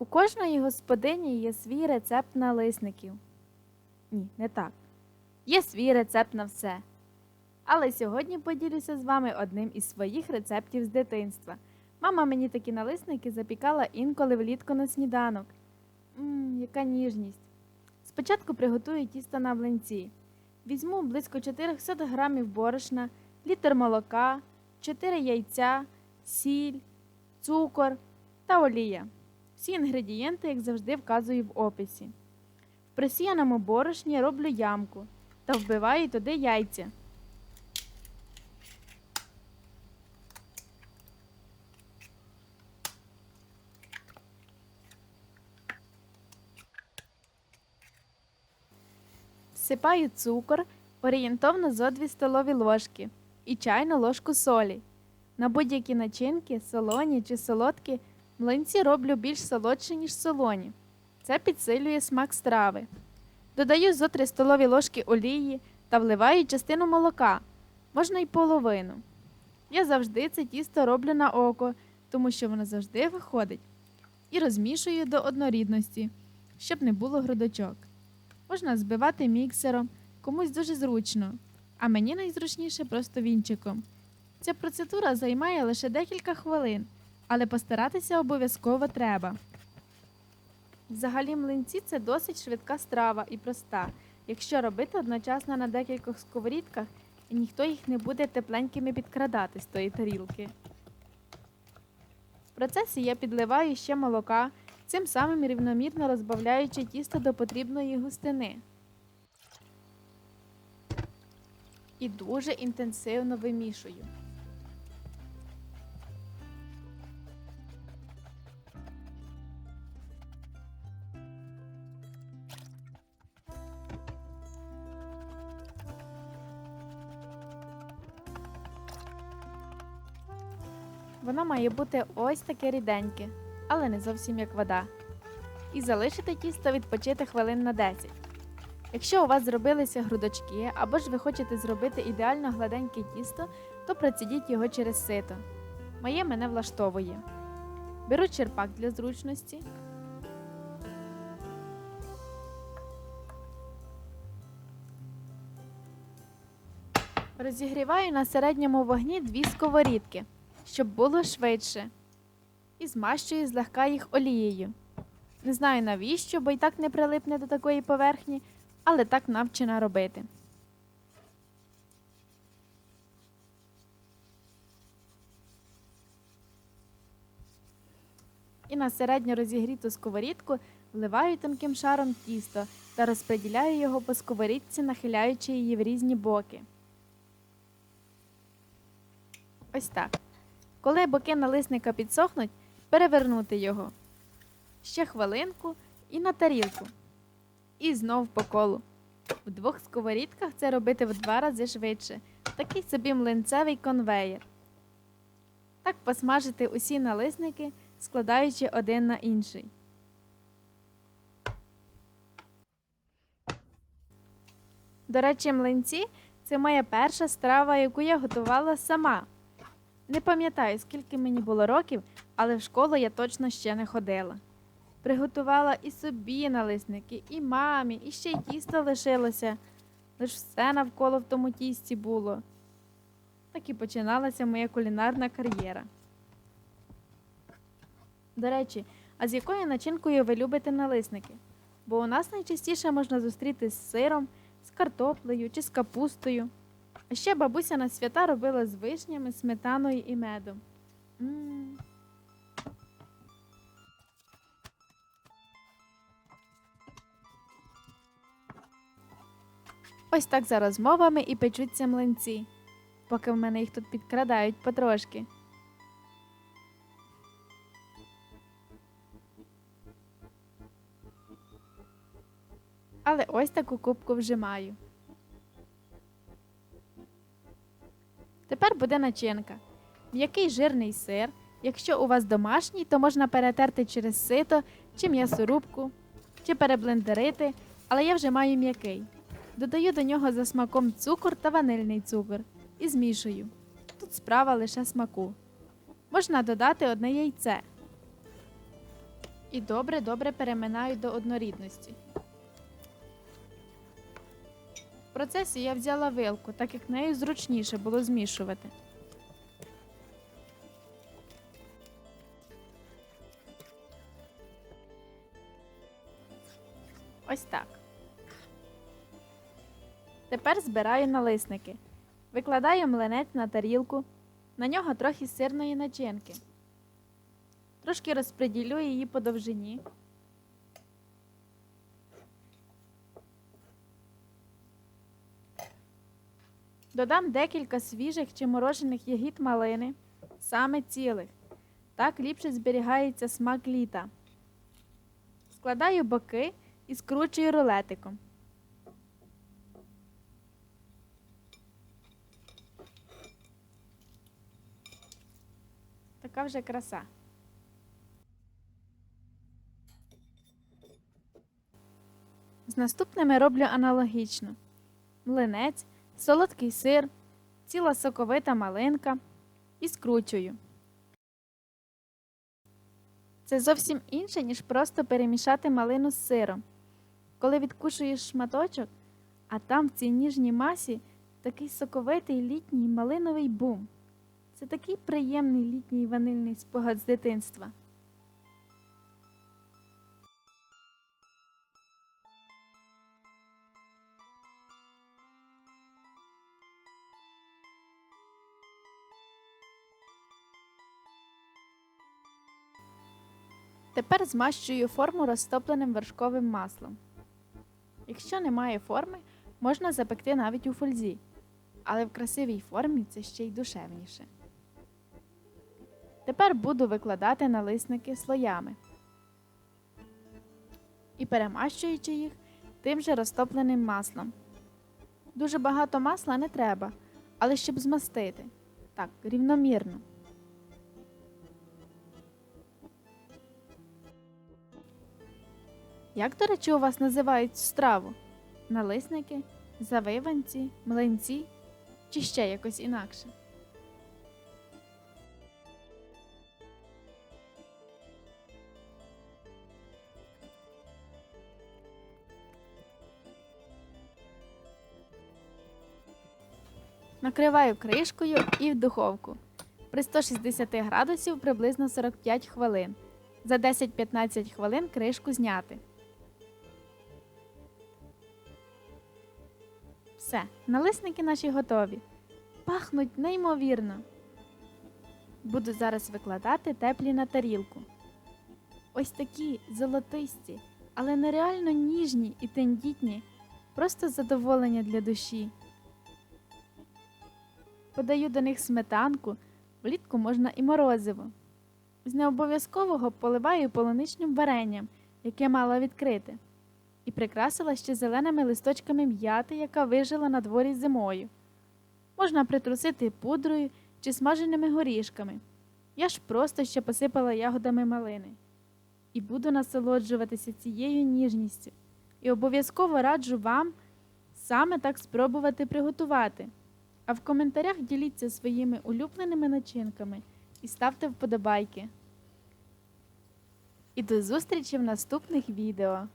У кожної господині є свій рецепт налисників. Ні, не так. Є свій рецепт на все. Але сьогодні поділюся з вами одним із своїх рецептів з дитинства. Мама мені такі налисники запікала інколи влітку на сніданок. Мм, яка ніжність. Спочатку приготую тісто на млинці. Візьму близько 400 грамів борошна, літр молока, 4 яйця, сіль, цукор та олія. Всі інгредієнти, як завжди, вказую в описі. В просіяному борошні роблю ямку та вбиваю туди яйця. Всипаю цукор орієнтовно зо 2 столові ложки і чайну ложку солі. На будь-які начинки, солоні чи солодкі, млинці роблю більш солодші, ніж солоні. Це підсилює смак страви. Додаю зо 3 столові ложки олії та вливаю частину молока, можна й половину. Я завжди це тісто роблю на око, тому що воно завжди виходить. І розмішую до однорідності, щоб не було грудочок. Можна збивати міксером, комусь дуже зручно, а мені найзручніше просто вінчиком. Ця процедура займає лише декілька хвилин, але постаратися обов'язково треба. Взагалі, млинці це досить швидка страва і проста, якщо робити одночасно на декількох сковорідках, ніхто їх не буде тепленькими підкрадати з тої тарілки. В процесі я підливаю ще молока, цим самим рівномірно розбавляючи тісто до потрібної густини. І дуже інтенсивно вимішую. Воно має бути ось таке ріденьке, але не зовсім як вода. І залишити тісто відпочити хвилин на 10. Якщо у вас зробилися грудочки, або ж ви хочете зробити ідеально гладеньке тісто, то процідіть його через сито. Моє мене влаштовує. Беру черпак для зручності. Розігріваю на середньому вогні дві сковорідки, щоб було швидше. І змащую злегка їх олією. Не знаю навіщо, бо й так не прилипне до такої поверхні, але так навчена робити. І на середньо розігріту сковорідку вливаю тонким шаром тісто та розподіляю його по сковорідці, нахиляючи її в різні боки. Ось так. Коли боки налисника підсохнуть, перевернути його. Ще хвилинку і на тарілку. І знов по колу. В двох сковорідках це робити в два рази швидше. Такий собі млинцевий конвеєр. Так посмажити усі налисники, складаючи один на інший. До речі, млинці це моя перша страва, яку я готувала сама. Не пам'ятаю, скільки мені було років, але в школу я точно ще не ходила. Приготувала і собі налисники, і мамі, і ще й тісто лишилося. Лиш все навколо в тому тісті було. Так і починалася моя кулінарна кар'єра. До речі, а з якою начинкою ви любите налисники? Бо у нас найчастіше можна зустріти з сиром, з картоплею чи з капустою. А ще бабуся на свята робила з вишнями, сметаною і медом. м Ось так за розмовами і печуться млинці, поки в мене їх тут підкрадають потрошки. Але ось таку кубку вжимаю. Буде начинка. М'який жирний сир. Якщо у вас домашній, то можна перетерти через сито чи м'ясорубку, чи переблендерити, але я вже маю м'який. Додаю до нього за смаком цукор та ванильний цукор і змішую. Тут справа лише смаку. Можна додати одне яйце. І добре-добре переминаю до однорідності. Процесі я взяла вилку, так як нею зручніше було змішувати. Ось так. Тепер збираю налисники. Викладаю млинець на тарілку, на нього трохи сирної начинки. Трошки розподілю її по довжині. Додам декілька свіжих чи морожених ягід малини, саме цілих. Так ліпше зберігається смак літа. Складаю боки і скручую рулетиком. Така вже краса. З наступними роблю аналогічно: млинець, солодкий сир, ціла соковита малинка і скручую. Це зовсім інше, ніж просто перемішати малину з сиром. Коли відкушуєш шматочок, а там в цій ніжній масі такий соковитий літній малиновий бум. Це такий приємний літній ванильний спогад з дитинства. Тепер змащую форму розтопленим вершковим маслом. Якщо немає форми, можна запекти навіть у фользі, але в красивій формі це ще й душевніше. Тепер буду викладати налисники слоями і перемащуючи їх тим же розтопленим маслом. Дуже багато масла не треба, але щоб змастити. Так, рівномірно. Як, до речі, у вас називають страву? Налисники, завиванці, млинці чи ще якось інакше? Накриваю кришкою і в духовку. При 160 градусів приблизно 45 хвилин. За 10-15 хвилин кришку зняти. Все, налисники наші готові. Пахнуть неймовірно. Буду зараз викладати теплі на тарілку. Ось такі золотисті, але нереально ніжні і тендітні. Просто задоволення для душі. Подаю до них сметанку, влітку можна і морозиво. З необов'язкового поливаю полуничним варенням, яке мала відкрити, і прикрасила ще зеленими листочками м'яти, яка вижила на дворі зимою. Можна притрусити пудрою чи смаженими горішками. Я ж просто ще посипала ягодами малини. І буду насолоджуватися цією ніжністю. І обов'язково раджу вам саме так спробувати приготувати. А в коментарях діліться своїми улюбленими начинками і ставте вподобайки. І до зустрічі в наступних відео!